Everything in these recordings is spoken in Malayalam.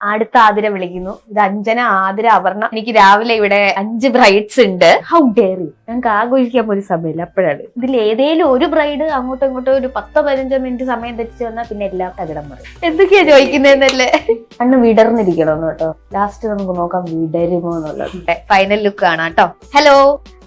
അടുത്ത ആതിര വിളിക്കുന്നു. ഇത് അഞ്ജന ആതിര അപർണ. എനിക്ക് രാവിലെ ഇവിടെ അഞ്ച് ബ്രൈഡ്സ് ഉണ്ട്. ഹൗ ഡെയറി ഞങ്ങൾക്ക് ആഘോഷിക്കാൻ പോലും സമയമില്ല. അപ്പോഴാണ്. ഇതിൽ ഏതേലും ഒരു ബ്രൈഡ് അങ്ങോട്ടും ഇങ്ങോട്ടും ഒരു പത്തോ പതിനഞ്ചോ മിനിറ്റ് സമയം തെറ്റിച്ച് വന്നാൽ പിന്നെ എല്ലാം തകിടം മറി എന്തൊക്കെയാ ചോദിക്കുന്നതെന്നല്ലേ? കണ്ണ് വിടർന്നിരിക്കണം കേട്ടോ. ലാസ്റ്റ് നമുക്ക് നോക്കാം വിടരുമോ എന്നുള്ളത്. ഫൈനൽ ലുക്ക് ആണ് കേട്ടോ. ഹലോ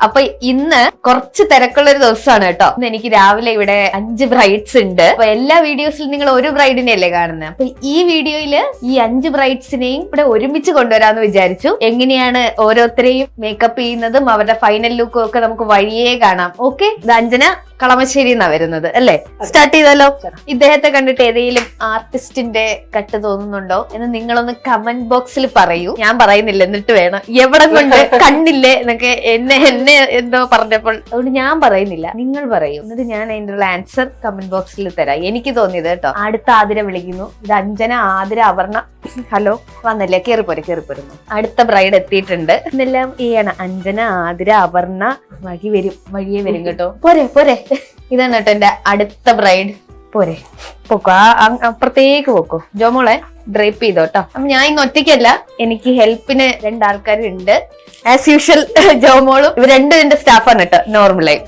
അപ്പൊ ഇന്ന് കുറച്ച് തിരക്കുള്ള ഒരു ദിവസമാണ് കേട്ടോ. ഇന്ന് എനിക്ക് രാവിലെ ഇവിടെ അഞ്ച് ബ്രൈഡ്സ് ഉണ്ട്. അപ്പൊ എല്ലാ വീഡിയോസിലും നിങ്ങൾ ഒരു ബ്രൈഡിനെ അല്ലേ കാണുന്നത് അപ്പൊ ഈ വീഡിയോയിൽ ഈ അഞ്ച് ബ്രൈഡ്സിനെയും ഇവിടെ ഒരുമിച്ച് കൊണ്ടുവരാന്ന് വിചാരിച്ചു. എങ്ങനെയാണ് ഓരോരുത്തരെയും മേക്കപ്പ് ചെയ്യുന്നതും അവരുടെ ഫൈനൽ ലുക്കും ഒക്കെ നമുക്ക് വഴിയേ കാണാം. ഓക്കെ അഞ്ജന കളമശ്ശേരി എന്നാ വരുന്നത് അല്ലേ? സ്റ്റാർട്ട് ചെയ്തല്ലോ ഇദ്ദേഹത്തെ കണ്ടിട്ട് ഏതെങ്കിലും ആർട്ടിസ്റ്റിന്റെ കട്ട് തോന്നുന്നുണ്ടോ എന്ന് നിങ്ങളൊന്ന് കമന്റ് ബോക്സിൽ പറയൂ. ഞാൻ പറയുന്നില്ല എന്നിട്ട് വേണം. എവിടെ കൊണ്ട് കണ്ണില്ലേ എന്നൊക്കെ എന്നെ എന്നെ എന്തോ പറഞ്ഞപ്പോൾ. അതുകൊണ്ട് ഞാൻ പറയുന്നില്ല നിങ്ങൾ പറയൂ. എന്നിട്ട് ഞാൻ അതിന്റെ ഒരു ആൻസർ കമന്റ് ബോക്സിൽ തരാം. എനിക്ക് തോന്നിയത് കേട്ടോ. അടുത്ത ആതിര വിളിക്കുന്നു. ഇത് അഞ്ജന ആതിര അപർണ ഹലോ വന്നല്ലേ കേറി പോരെ കേറി പോരും അടുത്ത ബ്രൈഡ് എത്തിയിട്ടുണ്ട്. എന്നെല്ലാം ആണ് അഞ്ജന ആതിര അപർണ വഴി വരും വഴിയെ വരും കേട്ടോ. പോരെ പോരെ. ഇതാണ് കേട്ടോ എന്റെ അടുത്ത ബ്രൈഡ് പോരെ. പോക്കോ അപ്പുറത്തേക്ക് പോക്കോ. ജോമോളെ ഡ്രൈപ്പ് ചെയ്തോ കേട്ടോ. അപ്പൊ ഞാൻ ഇന്ന് ഒറ്റയ്ക്കല്ല എനിക്ക് ഹെൽപ്പിന് രണ്ടാൾക്കാരുണ്ട്. ആസ് യൂഷ്വൽ ജോമോളും ഇവർ രണ്ടും എന്റെ സ്റ്റാഫാണ് കേട്ടോ നോർമലായി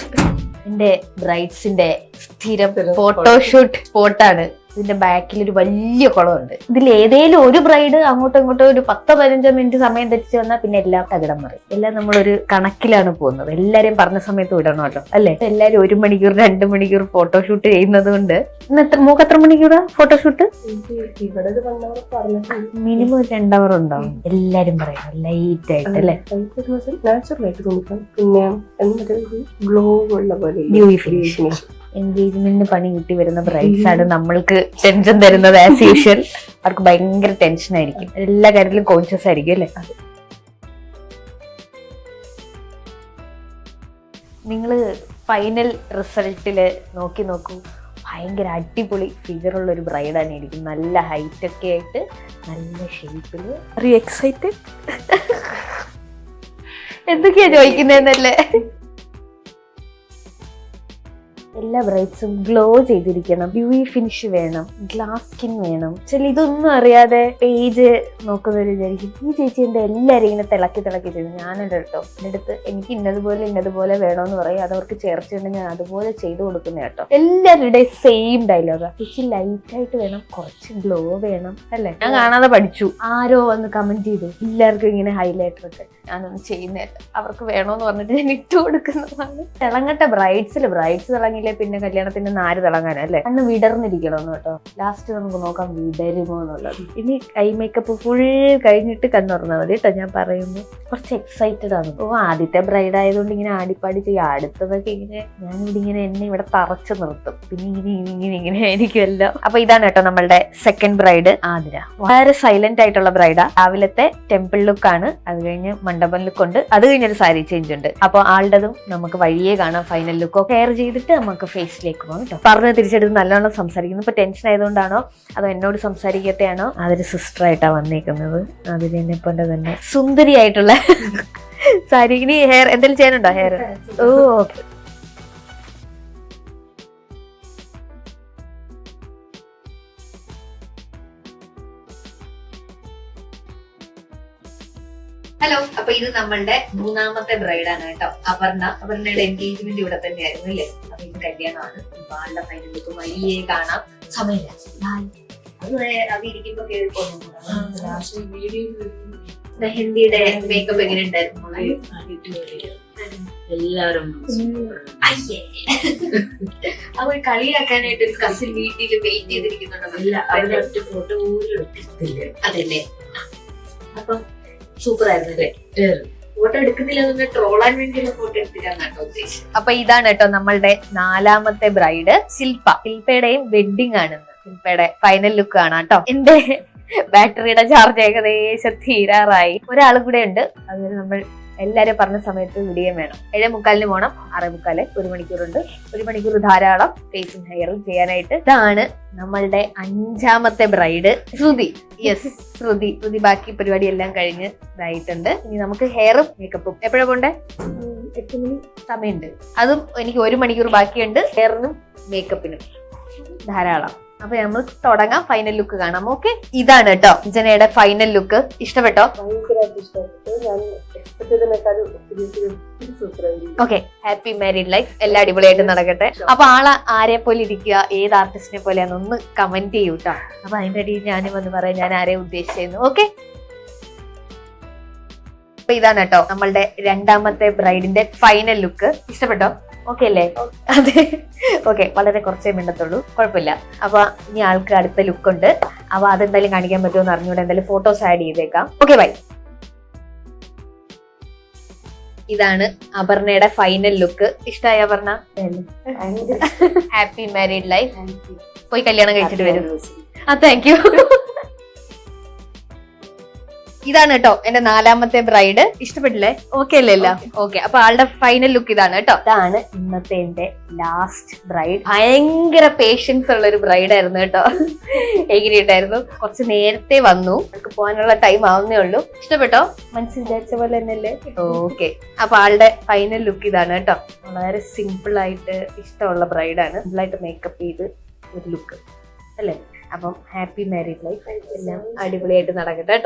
എന്റെ ബ്രൈഡ്സിന്റെ സ്ഥിരം ഫോട്ടോഷൂട്ട് സ്പോട്ടാണ് ഇതിന്റെ ബാക്കിൽ ഒരു വലിയ കുളമുണ്ട്. ഇതിൽ ഏതെങ്കിലും ഒരു ബ്രൈഡ് അങ്ങോട്ടും ഇങ്ങോട്ടും ഒരു പത്തോ പതിനഞ്ചോ മിനിറ്റ് സമയം തെറ്റിച്ച് വന്നാൽ പിന്നെ എല്ലാം തകിടം മറിയും. എല്ലാം നമ്മളൊരു കണക്കിലാണ് പോകുന്നത്. എല്ലാരെയും പറഞ്ഞ സമയത്ത് വിടണമല്ലോ അല്ലേ? എല്ലാരും ഒരു മണിക്കൂർ രണ്ട് മണിക്കൂർ ഫോട്ടോഷൂട്ട് ചെയ്യുന്നത് കൊണ്ട്. ഇന്ന് എത്ര മൂക്ക് എത്ര മണിക്കൂറാ ഫോട്ടോഷൂട്ട് മിനിമം ഒരു രണ്ടവർ ഉണ്ടാവും എല്ലാരും പറയാം ലൈറ്റ് ആയിട്ട് അല്ലേ? നാച്ചുറൽ ആയിട്ട് പിന്നെ ഗ്ലോ ഉള്ള പോലെ. എൻഗേജ്മെന്റിന് പണി കിട്ടി വരുന്ന ബ്രൈഡ്സ് ആണ് നമ്മൾക്ക് ടെൻഷൻ തരുന്നത് ആസ് യൂഷ്വൽ അവർക്ക് ഭയങ്കര ടെൻഷൻ ആയിരിക്കും. എല്ലാ കാര്യത്തിലും കോൺഷ്യസ് ആയിരിക്കും അല്ലേ? നിങ്ങൾ ഫൈനൽ റിസൾട്ടിൽ നോക്കി നോക്കൂ. ഭയങ്കര അടിപൊളി ഫിഗർ ഉള്ള ഒരു ബ്രൈഡാണ് ഇരിക്കും നല്ല ഹൈറ്റ് ഒക്കെ ആയിട്ട് നല്ല ഷേപ്പിൽ എക്സൈറ്റഡ് എന്തൊക്കെയാ ചോദിക്കുന്നതെന്നല്ലേ? എല്ലാ ബ്രൈറ്റ്സും ഗ്ലോ ചെയ്തിരിക്കണം. ബ്യൂയി ഫിനിഷ് വേണം. ഗ്ലാസ് സ്കിൻ വേണം. ചില ഇതൊന്നും അറിയാതെ പേജ് നോക്കുന്നവർ വിചാരിക്കും ഈ ചേച്ചി എന്റെ എല്ലാവരും ഇങ്ങനെ തിളക്കി തിളക്കി ചെയ്തു? ഞാനുണ്ട് കേട്ടോ. എന്റെ അടുത്ത് എനിക്ക് ഇന്നതുപോലെ ഇന്നതുപോലെ വേണമെന്ന് പറയും. അതവർക്ക് ചേർച്ചയുണ്ട് ഞാൻ അതുപോലെ ചെയ്തു കൊടുക്കുന്ന കേട്ടോ. എല്ലാവരുടെയും സെയിം ഡയലോഗ ചേച്ചി ലൈറ്റ് ആയിട്ട് വേണം. കുറച്ച് ഗ്ലോ വേണം. അല്ലേ? ഞാൻ കാണാതെ പഠിച്ചു. ആരോ വന്ന് കമന്റ് ചെയ്തു. എല്ലാവർക്കും ഇങ്ങനെ ഹൈലൈറ്റർ ഒക്കെ. ഞാനൊന്നും ചെയ്യുന്നില്ല. അവർക്ക് വേണോന്ന് പറഞ്ഞിട്ട് ഞാൻ ഇട്ട് കൊടുക്കുന്നതാണ്. തിളങ്ങട്ടെ ബ്രൈഡ്സിൽ ബ്രൈഡ്സ് തിളങ്ങില്ലേ പിന്നെ കല്യാണത്തിന്റെ നാര് തിളങ്ങാനല്ലേ അന്ന് വിടർന്നിരിക്കണമെന്ന് കേട്ടോ. ലാസ്റ്റ് നമുക്ക് നോക്കാം വിടരുമോ എന്നുള്ളത്. ഇനി ഐ മേക്കപ്പ് ഫുൾ കഴിഞ്ഞിട്ട് കണ്ണുറന്നാൽ മതി കേട്ടോ ഞാൻ പറയുമ്പോൾ കുറച്ച് എക്സൈറ്റഡ് ആണ്. ഓ ആദ്യത്തെ ബ്രൈഡ് ആയതുകൊണ്ട് ഇങ്ങനെ ആടിപ്പാടി ചെയ്യും. അടുത്തതൊക്കെ ഇങ്ങനെ ഞാനിവിടെ ഇങ്ങനെ എന്നെ ഇവിടെ തറച്ചു നിർത്തും. പിന്നെ ഇങ്ങനെ ഇങ്ങനെ ഇങ്ങനെ ആയിരിക്കുമല്ലോ. അപ്പൊ ഇതാണ് കേട്ടോ നമ്മളുടെ സെക്കൻഡ് ബ്രൈഡ് ആതിര. വളരെ സൈലന്റ് ആയിട്ടുള്ള ബ്രൈഡാ രാവിലത്തെ ടെമ്പിൾ ലുക്കാണ് അത് കഴിഞ്ഞ് മണ്ഡപം ലുക്ക് ഉണ്ട് അത് കഴിഞ്ഞൊരു സാരി ചേഞ്ച് ഉണ്ട്. അപ്പൊ ആളുടേതും നമുക്ക് വഴിയേ കാണാം ഫൈനൽ ലുക്കോ കെയർ ചെയ്തിട്ട് നമുക്ക് ഫേസിലേക്ക് പോകാം കേട്ടോ. പറഞ്ഞ് തിരിച്ചെടുത്ത് നല്ലോണം സംസാരിക്കുന്നു. ഇപ്പൊ ടെൻഷൻ ആയതുകൊണ്ടാണോ? അതോ എന്നോട് സംസാരിക്കത്തെയാണോ അതൊരു സിസ്റ്റർ ആയിട്ടാ വന്നേക്കുന്നത്. അതിന് എന്നെ പോലെ തന്നെ സുന്ദരിയായിട്ടുള്ള സാരി ഇനി ഹെയർ എന്തെങ്കിലും ചെയ്യാനുണ്ടോ? ഹെയർ ഓ ഓക്കെ ഹലോ അപ്പൊ ഇത് നമ്മളുടെ മൂന്നാമത്തെ ബ്രൈഡാണ് കേട്ടോ. അപർണ. അപർണയുടെ എൻഗേജ്മെന്റ് ഇവിടെ തന്നെയായിരുന്നു അല്ലേ? അപ്പൊ ഇത് കല്യാണമാണ്. ബാളുടെ ഫൈനലിലേക്ക് വലിയ കാണാം. സമയമില്ല. അത് ഇരിക്കുമ്പോ മെഹന്തിയുടെ മേക്കപ്പ് എങ്ങനെ ഉണ്ടായിരുന്നു? എല്ലാരും അവർ കളിയാക്കാനായിട്ട് ഒരു കസിൻ വീട്ടിൽ വെയിറ്റ് ചെയ്തിരിക്കുന്നുണ്ടോ ഒറ്റ ഫോട്ടോ പോലും എടുത്തില്ല അതല്ലേ? അപ്പൊ സൂപ്പർ ആയിരുന്നു അല്ലേ ഫോട്ടോ എടുക്കുന്നില്ല ട്രോളാൻ വേണ്ടിയുള്ള ഫോട്ടോ എടുത്തിട്ടാണ് ഉദ്ദേശിച്ചത്. അപ്പൊ ഇതാണ് കേട്ടോ നമ്മളുടെ നാലാമത്തെ ബ്രൈഡ് ശില്പ ശില്പയുടെയും വെഡിങ് ആണ്. ശില്പയുടെ ഫൈനൽ ലുക്ക് ആണ് കേട്ടോ. എന്റെ ബാറ്ററിയുടെ ചാർജ് ഏകദേശം തീരാറായി. ഒരാൾ കൂടെ ഉണ്ട്. അതുപോലെ നമ്മൾ എല്ലാരും പറഞ്ഞ സമയത്ത് വിടുകയും വേണം. ഏഴേ മുക്കാലിന് പോണം. ആറേ മുക്കാൽ. ഒരു മണിക്കൂറുണ്ട്. ഒരു മണിക്കൂർ ധാരാളം ഫേസും ഹെയറും ചെയ്യാനായിട്ട്. ഇതാണ് നമ്മളുടെ അഞ്ചാമത്തെ ബ്രൈഡ് ശ്രുതി. യെസ് ശ്രുതി. ശ്രുതി ബാക്കി പരിപാടി എല്ലാം കഴിഞ്ഞ് ഇതായിട്ടുണ്ട്. ഇനി നമുക്ക് ഹെയറും മേക്കപ്പും എപ്പോഴാ പോണ്ടേ? എട്ട് മണി. സമയമുണ്ട്. അതും എനിക്ക് ഒരു മണിക്കൂർ ബാക്കിയുണ്ട്. ഹെയറിനും മേക്കപ്പിനും ധാരാളം. അപ്പൊ നമ്മൾ തുടങ്ങാം ഫൈനൽ ലുക്ക് കാണാം ഓക്കെ ഇതാണ് കേട്ടോ ജനയുടെ ഫൈനൽ ലുക്ക് ഇഷ്ടപ്പെട്ടോ? ഓക്കെ ഹാപ്പി മാരീഡ് ലൈഫ് എല്ലാ അടിപൊളിയായിട്ട് നടക്കട്ടെ. അപ്പൊ ആളെ ആരെ പോലെ ഇരിക്കുക ഏത് ആർട്ടിസ്റ്റിനെ പോലെയാന്ന് ഒന്ന് കമന്റ് ചെയ്യൂ കേട്ടോ അപ്പൊ അതിന്റെ അടിയിൽ ഞാനും വന്ന് പറയാം ഞാൻ ആരെ ഉദ്ദേശിച്ചെന്ന് ഓക്കെ അപ്പൊ ഇതാണ് കേട്ടോ നമ്മളുടെ രണ്ടാമത്തെ ബ്രൈഡിന്റെ ഫൈനൽ ലുക്ക് ഇഷ്ടപ്പെട്ടോ? ഓക്കെ അല്ലേ? അതെ. ഓക്കെ വളരെ കുറച്ചേ മിണ്ടത്തുള്ളൂ. കുഴപ്പമില്ല. അപ്പൊ ഇനി ആൾക്ക് അടുത്ത ലുക്ക് ഉണ്ട്. അപ്പൊ അതെന്തായാലും കാണിക്കാൻ പറ്റുമോ എന്ന് അറിഞ്ഞൂടെ എന്തായാലും ഫോട്ടോസ് ആഡ് ചെയ്തേക്കാം. ഓക്കെ ബൈ ഇതാണ് അപർണയുടെ ഫൈനൽ ലുക്ക് ഇഷ്ടമായി അപർണ? ഹാപ്പി മാരീഡ് ലൈഫ് പോയി കല്യാണം കഴിച്ചിട്ട് വരും. ആ താങ്ക് യു ഇതാണ് കേട്ടോ എന്റെ നാലാമത്തെ ബ്രൈഡ് ഇഷ്ടപ്പെട്ടില്ലേ? ഓക്കെ അല്ലേ എല്ലാം? ഓക്കെ അപ്പൊ ആളുടെ ഫൈനൽ ലുക്ക് ഇതാണ് കേട്ടോ ഇതാണ് ഇന്നത്തെ എന്റെ ലാസ്റ്റ് ബ്രൈഡ് ഭയങ്കര പേഷ്യൻസ് ഉള്ള ഒരു ബ്രൈഡ് ആയിരുന്നു കേട്ടോ എങ്ങനെയുണ്ടായിരുന്നു കുറച്ച് നേരത്തെ വന്നു. നമുക്ക് പോകാനുള്ള ടൈം ആവുന്നേ ഉള്ളൂ. ഇഷ്ടപ്പെട്ടോ? മനസ്സിൽ വിചാരിച്ച പോലെ തന്നെയല്ലേ? ഓക്കെ അപ്പൊ ആളുടെ ഫൈനൽ ലുക്ക് ഇതാണ് കേട്ടോ വളരെ സിമ്പിൾ ആയിട്ട് ഇഷ്ടമുള്ള ബ്രൈഡാണ് സിമ്പിളായിട്ട് മേക്കപ്പ് ചെയ്ത് ഒരു ലുക്ക് അല്ലേ? അപ്പം ഹാപ്പി മാരീഡ് ലൈഫ് എല്ലാം അടിപൊളിയായിട്ട് നടക്കട്ടെ കേട്ടോ